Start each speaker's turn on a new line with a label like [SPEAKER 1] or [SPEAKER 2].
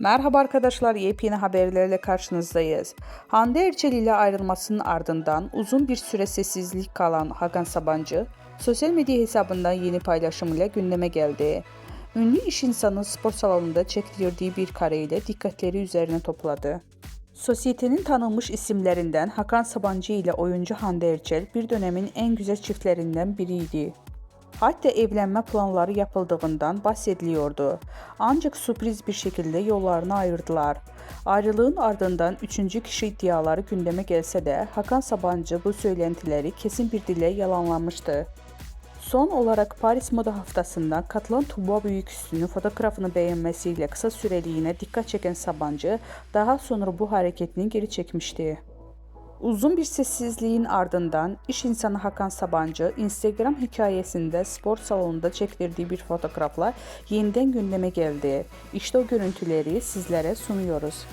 [SPEAKER 1] Merhaba arkadaşlar, yepyeni haberlerle karşınızdayız. Hande Erçel ile ayrılmasının ardından uzun bir süre sessizlik kalan Hakan Sabancı, sosyal medya hesabından yeni paylaşımıyla gündeme geldi. Ünlü iş insanı spor salonunda çektirdiği bir kareyle dikkatleri üzerine topladı. Sosyetenin tanınmış isimlerinden Hakan Sabancı ile oyuncu Hande Erçel bir dönemin en güzel çiftlerinden biriydi. Hatta evlenme planları yapıldığından bahsediliyordu. Ancak sürpriz bir şekilde yollarını ayırdılar. Ayrılığın ardından üçüncü kişi iddiaları gündeme gelse de Hakan Sabancı bu söylentileri kesin bir dille yalanlamıştı. Son olarak Paris Moda Haftası'nda katılan Tuba Büyüküstü'nün fotoğrafını beğenmesiyle kısa süreliğine dikkat çeken Sabancı daha sonra bu hareketini geri çekmişti. Uzun bir sessizliğin ardından iş insanı Hakan Sabancı Instagram hikayesinde spor salonunda çektirdiği bir fotoğrafla yeniden gündeme geldi. İşte o görüntüleri sizlere sunuyoruz.